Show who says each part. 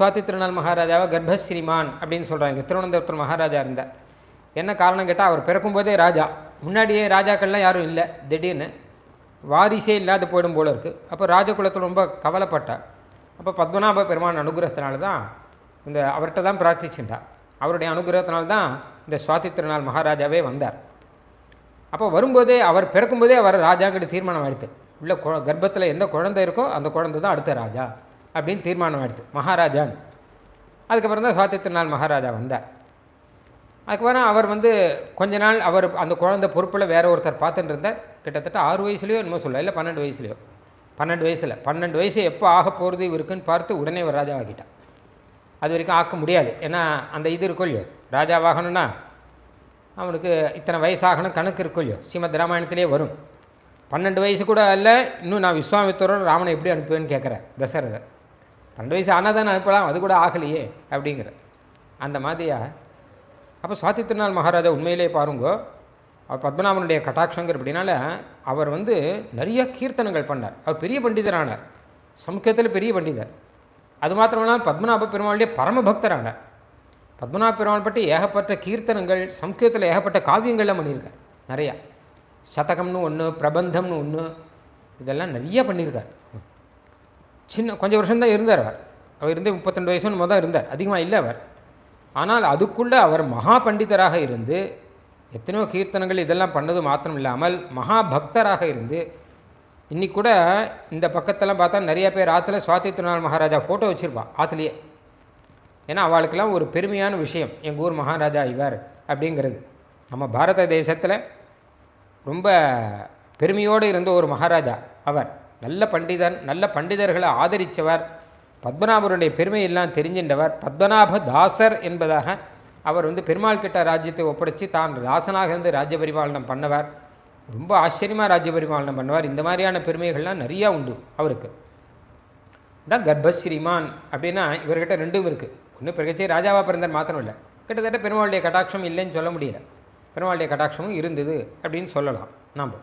Speaker 1: சுவாதி திருநாள் மகாராஜாவை கர்ப்பஸ்ரீமான் அப்படின்னு சொல்கிறாங்க திருவனந்தபுரத்தில் மகாராஜா இருந்தார் என்ன காரணம் கேட்டால் அவர் பிறக்கும்போதே ராஜா. முன்னாடியே ராஜாக்கள்லாம் யாரும் இல்லை. திடீர்னு வாரிசே இல்லாத போயிடும் போல இருக்குது அப்போ ராஜகுலத்தில் ரொம்ப கவலைப்பட்டார் அப்போ பத்மநாப பெருமான் அனுகிரகத்தினால தான் இந்த அவர்கிட்ட தான் பிரார்த்திச்சுட்டா. அவருடைய அனுகிரகத்தினால தான் இந்த சுவாதி திருநாள் மகாராஜாவே வந்தார். அப்போ வரும்போதே அவர் பிறக்கும்போதே அவர் ராஜாங்கிட்ட தீர்மானம் ஆயிடுத்து உள்ள கு கர்ப்பத்தில் எந்த குழந்தை இருக்கோ அந்த குழந்தை தான் அடுத்த ராஜா. அப்படின்னு தீர்மானம் ஆயிடுது மகாராஜான்னு அதுக்கப்புறம் தான் சுவாதி திருநாள் மகாராஜா வந்தார். அதுக்கப்புறம் அவர் வந்து கொஞ்ச நாள் அவர் அந்த குழந்தை பொறுப்பில் வேற ஒருத்தர் பார்த்துட்டு இருந்தார் கிட்டத்தட்ட ஆறு வயசுலையோ என்னமோ சொல்ல இல்லை பன்னெண்டு வயசுலையோ. பன்னெண்டு வயசில். பன்னெண்டு வயசு எப்போ ஆக போகிறது இவருக்குன்னு பார்த்து உடனே ஒரு ராஜா அது வரைக்கும் ஆக்க முடியாது. ஏன்னா அந்த இது இருக்கும் இல்லையோ? ராஜாவாகணும்னா அவனுக்கு இத்தனை வயசாகணும் கணக்கு இருக்கும் இல்லையோ? ஸ்ரீமத் ராமாயணத்திலே வரும். பன்னெண்டு வயசு கூட இல்லை இன்னும் நான் விஸ்வாமித்தரோட ராமனை எப்படி அனுப்புவேன்னு கேட்குறேன் தசரதர். பன்னெண்டு வயசு ஆனால் தானே அனுப்பலாம்? அது கூட ஆகலையே அப்படிங்கிற. அந்த மாதிரியா? அப்போ சுவாதி திருநாள் மகாராஜா உண்மையிலே பாருங்கோ அவர் பத்மநாபனுடைய கட்டாட்சங்கிற அப்படின்னால அவர் வந்து நிறைய கீர்த்தனங்கள் பண்ணார். அவர் பெரிய பண்டிதரானார். சமுக்கியத்தில் பெரிய பண்டிதர். அது மாத்திரமில்லாமல் பத்மநாப பெருமாளுடைய பரமபக்தரானார் பத்மநாப பெருமாள் பற்றி ஏகப்பட்ட கீர்த்தனங்கள் சம்ஸ்கிருதத்தில் ஏகப்பட்ட காவியங்கள்லாம் பண்ணியிருக்கார். நிறையா. சதகம்னு ஒன்று பிரபந்தம்னு ஒன்று இதெல்லாம் நிறைய பண்ணியிருக்கார். சின்ன கொஞ்சம் வருஷம்தான் இருந்தார் அவர். அவர் இருந்து முப்பத்திரெண்டு வயசுன்னு முதல் இருந்தார். அதிகமாக இல்லை அவர். ஆனால் அதுக்குள்ளே அவர் மகா பண்டிதராக இருந்து எத்தனையோ கீர்த்தனங்கள் இதெல்லாம் பண்ணது மாத்திரம் இல்லாமல் மகா பக்தராக இருந்து இன்றைக்கி கூட இந்த பக்கத்தெல்லாம் பார்த்தா நிறைய பேர் ஆற்றுல சுவாதி திருநாள் மகாராஜா ஃபோட்டோ வச்சுருப்பான் ஆற்றுலையே ஏன்னா அவளுக்கெல்லாம் ஒரு பெருமையான விஷயம். எங்கள் ஊர் மகாராஜா இவர் அப்படிங்கிறது. நம்ம பாரத தேசத்தில் ரொம்ப பெருமையோடு இருந்த ஒரு மகாராஜா அவர். நல்ல பண்டிதன் நல்ல பண்டிதர்களை ஆதரித்தவர் பத்மநாபருடைய பெருமையெல்லாம் தெரிஞ்சின்றவர் பத்மநாப தாசர் என்பதாக அவர் வந்து பெருமாள் கிட்ட ராஜ்யத்தை ஒப்படைச்சு தான் தாசனாக இருந்து ராஜ்ய பரிபாலனம் பண்ணவர். ரொம்ப ஆச்சரியமாக ராஜ்ய பரிபாலனம் பண்ணுவார். இந்த மாதிரியான பெருமைகள்லாம் நிறையா உண்டு அவருக்கு. தான் கர்ப்பஸ்ரீமான் அப்படின்னா இவர்கிட்ட ரெண்டும் இருக்குது ஒன்று பிறகச்சே ராஜாவாக பிறந்தார் மாத்திரம் இல்லை. கிட்டத்தட்ட பெருமாளுடைய கட்டாட்சம் இல்லைன்னு சொல்ல முடியல. பெருமாளுடைய கட்டாட்சமும் இருந்தது அப்படின்னு சொல்லலாம். நாம்